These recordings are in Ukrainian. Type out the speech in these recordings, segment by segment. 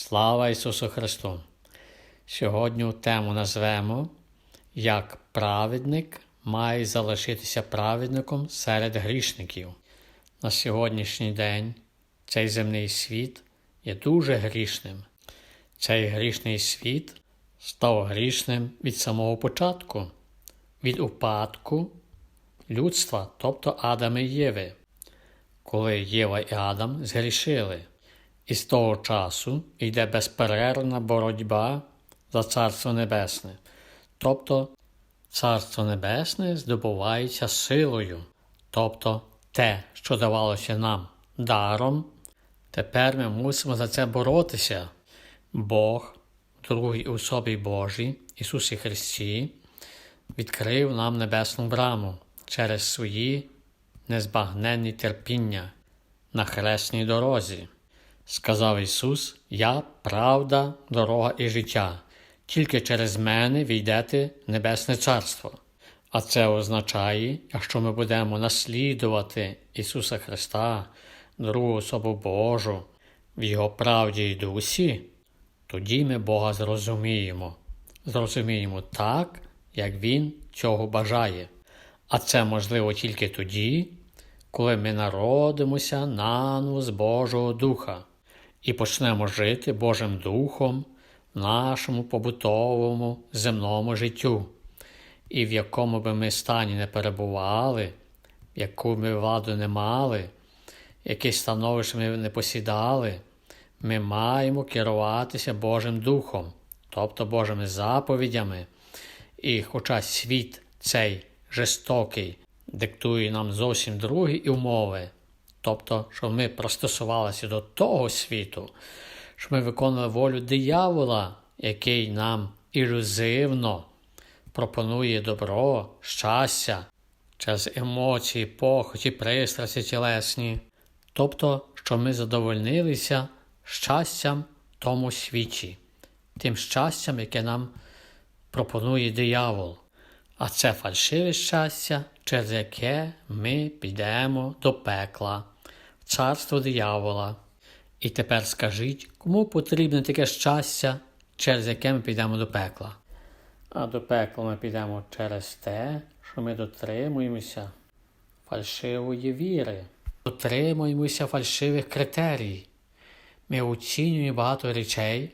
Слава Ісусу Христу! Сьогодні тему назвемо Як праведник має залишитися праведником серед грішників. На сьогоднішній день цей земний світ є дуже грішним. Цей грішний світ став грішним від самого початку, від упадку людства, тобто Адама і Єви, коли Єва і Адам згрішили. І з того часу йде безперервна боротьба за Царство Небесне. Тобто Царство Небесне здобувається силою, тобто те, що давалося нам даром, тепер ми мусимо за це боротися. Бог, в другій особі Божій, Ісусі Христі, відкрив нам небесну браму через свої незбагненні терпіння на хресній дорозі. Сказав Ісус: Я правда, дорога і життя, тільки через мене війдете Небесне Царство. А це означає, якщо ми будемо наслідувати Ісуса Христа, другу особу Божу, в Його правді і дусі, тоді ми Бога зрозуміємо, зрозуміємо так, як Він цього бажає. А це можливо тільки тоді, коли ми народимося наново з Божого Духа і почнемо жити Божим Духом в нашому побутовому земному життю, і в якому би ми стані не перебували, яку ми владу не мали, яке становище ми не посідали, ми маємо керуватися Божим Духом, тобто Божими заповідями. І хоча світ цей жорстокий диктує нам зовсім другі умови, Тобто, щоб ми пристосувалися до того світу, щоб ми виконували волю диявола, який нам ілюзивно пропонує добро, щастя через емоції, похоті, пристрасті тілесні. Тобто, щоб ми задовольнилися щастям тому світі, тим щастям, яке нам пропонує диявол. А це фальшиве щастя, через яке ми підемо до пекла царство диявола. І тепер скажіть, кому потрібне таке щастя, через яке ми підемо до пекла? А до пекла ми підемо через те, що ми дотримуємося фальшивої віри, дотримуємося фальшивих критерій. Ми оцінюємо багато речей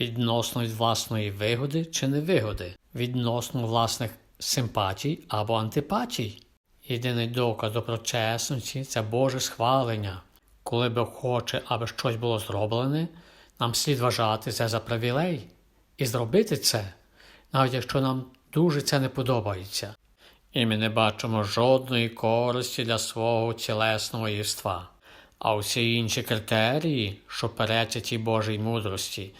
відносно від власної вигоди чи невигоди, відносно власних симпатій або антипатій. Єдиний доказ доброчесності це Боже схвалення. Коли Бог хоче, аби щось було зроблене, нам слід вважати це за привілей і зробити це, навіть якщо нам дуже це не подобається, і ми не бачимо жодної користі для свого тілесного єства. А усі інші критерії, що перечать Божій мудрості,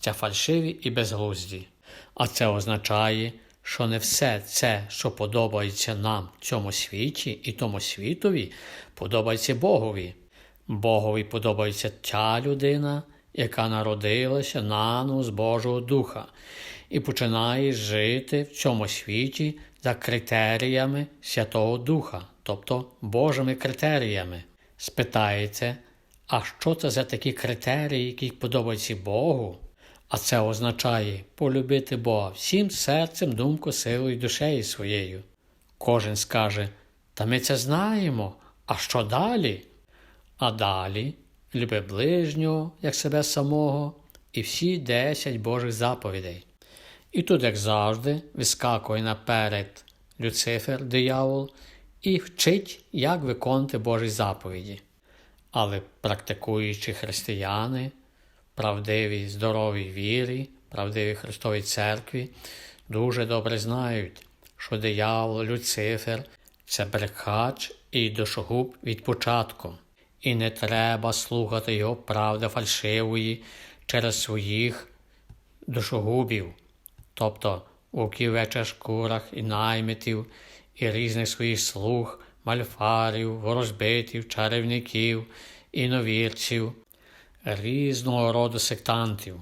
це фальшиві і безглузді. А це означає, що не все це, що подобається нам в цьому світі і тому світові, подобається Богові. Богові подобається ця людина, яка народилася наново з Божого Духа, і починає жити в цьому світі за критеріями Святого Духа, тобто Божими критеріями. Спитаєте, а що це за такі критерії, які подобаються Богу? А це означає полюбити Бога всім серцем, думкою, силою, душею своєю. Кожен скаже, та ми це знаємо, а що далі? А далі люби ближнього, як себе самого, і всі десять Божих заповідей. І тут, як завжди, вискакує наперед Люцифер, диявол, і вчить, як виконати Божі заповіді. Але практикуючи християни, правдивій, здоровій вірі, правдивій Христовій Церкві дуже добре знають, що диявол, Люцифер це брехач і душогуб від початку, і не треба слухати його правди фальшивої через своїх душогубів, тобто у ківечих шкурах і наймитів, і різних своїх слуг, мальфарів, ворожбитів, чарівників, іновірців, різного роду сектантів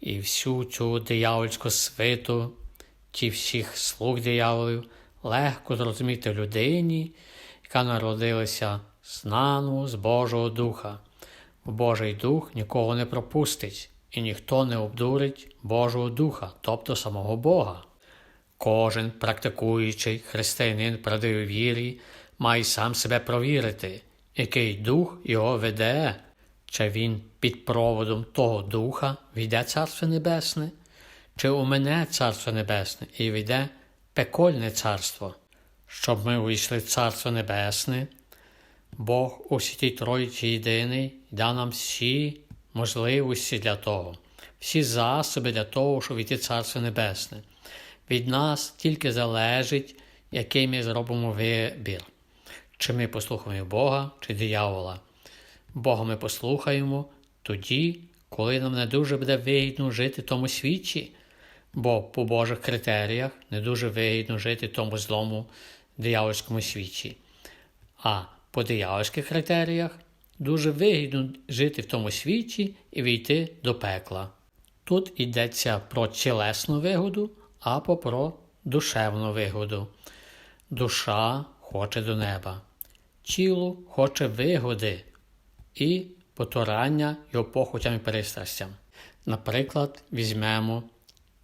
і всю цю диявольську свиту, ті всіх слуг дияволів легко зрозуміти людині, яка народилася знану з Божого Духа. Божий Дух нікого не пропустить і ніхто не обдурить Божого Духа, тобто самого Бога. Кожен практикуючий християнин правдивої вірі має сам себе провірити, який дух його веде, чи він під проводом того духа війде Царство Небесне, чи у мене Царство Небесне і війде пекольне царство. Щоб ми увійшли в Царство Небесне, Бог у святій Троїці єдиний дав нам всі можливості для того, всі засоби для того, щоб війти в Царство Небесне. Від нас тільки залежить, який ми зробимо вибір, чи ми послухаємо Бога, чи диявола. Бога ми послухаємо тоді, коли нам не дуже буде вигідно жити в тому світі, бо по Божих критеріях не дуже вигідно жити в тому злому диявольському світі. А по диявольських критеріях дуже вигідно жити в тому світі і війти до пекла. Тут йдеться про тілесну вигоду або про душевну вигоду. Душа хоче до неба, тіло хоче вигоди і потурання його похотям і перестрастям. Наприклад, візьмемо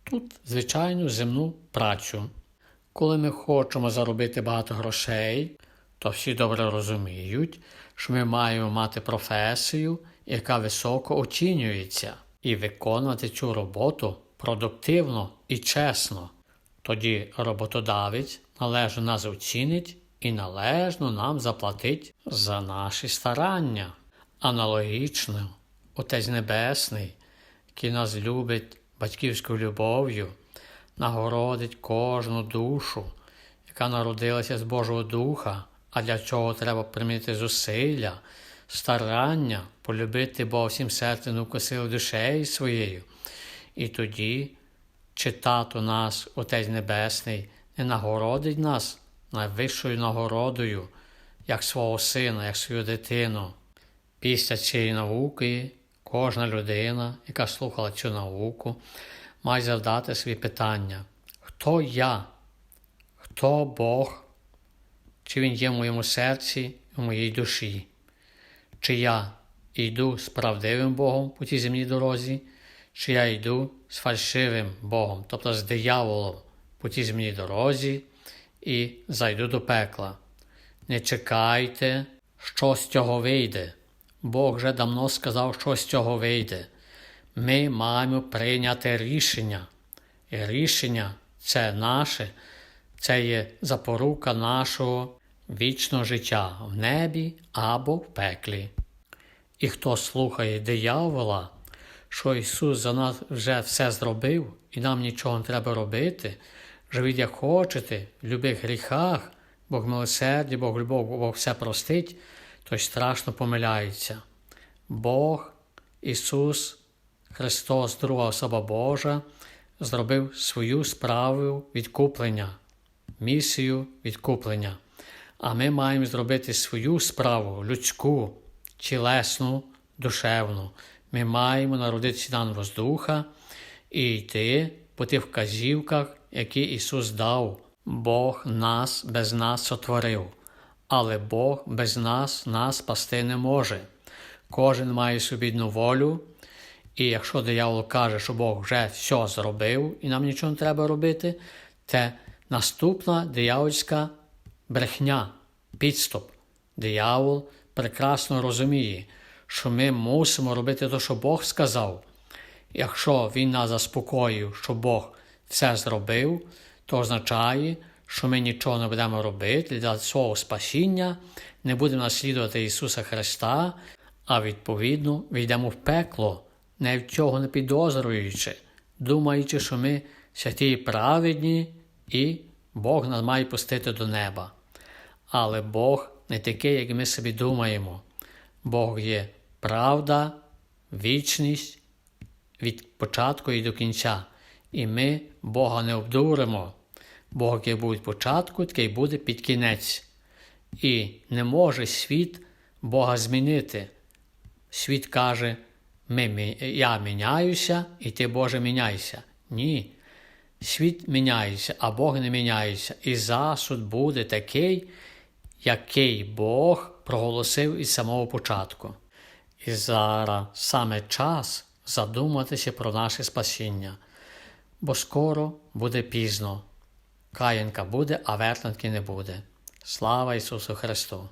тут звичайну земну працю. Коли ми хочемо заробити багато грошей, то всі добре розуміють, що ми маємо мати професію, яка високо оцінюється, і виконувати цю роботу продуктивно і чесно. Тоді роботодавець належно нас оцінить і належно нам заплатить за наші старання. Аналогічно, Отець Небесний, який нас любить батьківською любов'ю, нагородить кожну душу, яка народилася з Божого Духа, а для чого треба примінити зусилля, старання, полюбити Бога всім серцем науку сили душею своєю. І тоді, чи тато нас, Отець Небесний, не нагородить нас найвищою нагородою, як свого сина, як свою дитину. Після цієї науки кожна людина, яка слухала цю науку, має завдати собі питання: хто я? Хто Бог? Чи Він є в моєму серці, в моїй душі? Чи я йду з правдивим Богом по тій земній дорозі, чи я йду з фальшивим Богом, тобто з дияволом по тій земній дорозі і зайду до пекла. Не чекайте, що з цього вийде. Бог вже давно сказав, що з цього вийде. Ми маємо прийняти рішення. І рішення це наше, це є запорука нашого вічного життя в небі або в пеклі. І хто слухає диявола, що Ісус за нас вже все зробив, і нам нічого не треба робити, живіть як хочете, в любих гріхах, Бог милосерді, Бог любов, Бог все простить, той страшно помиляється. Бог, Ісус, Христос, друга особа Божа, зробив свою справу відкуплення, місію відкуплення. А ми маємо зробити свою справу людську, тілесну, душевну. Ми маємо народитися наново з духа і йти по тих вказівках, які Ісус дав. Бог нас без нас сотворив, але Бог без нас нас спасти не може. Кожен має собідну волю, і якщо диявол каже, що Бог вже все зробив і нам нічого не треба робити, це наступна диявольська брехня, підступ. Диявол прекрасно розуміє, що ми мусимо робити те, що Бог сказав. Якщо Він нас заспокоїв, що Бог все зробив, то означає, що ми нічого не будемо робити для свого спасіння, не будемо наслідувати Ісуса Христа, а відповідно війдемо в пекло, не в цього не підозрюючи, думаючи, що ми святі і праведні, і Бог нас має пустити до неба. Але Бог не такий, як ми собі думаємо. Бог є правда, вічність від початку і до кінця. І ми Бога не обдуримо. Бог, буде від початку, такий буде під кінець. І не може світ Бога змінити. Світ каже, ми, я міняюся, і ти, Боже, міняйся. Ні. Світ міняється, а Бог не міняється. І засуд буде такий, який Бог проголосив із самого початку. І зараз саме час задуматися про наше спасіння, бо скоро буде пізно. Каїнка буде, а вертанки не буде. Слава Ісусу Христу!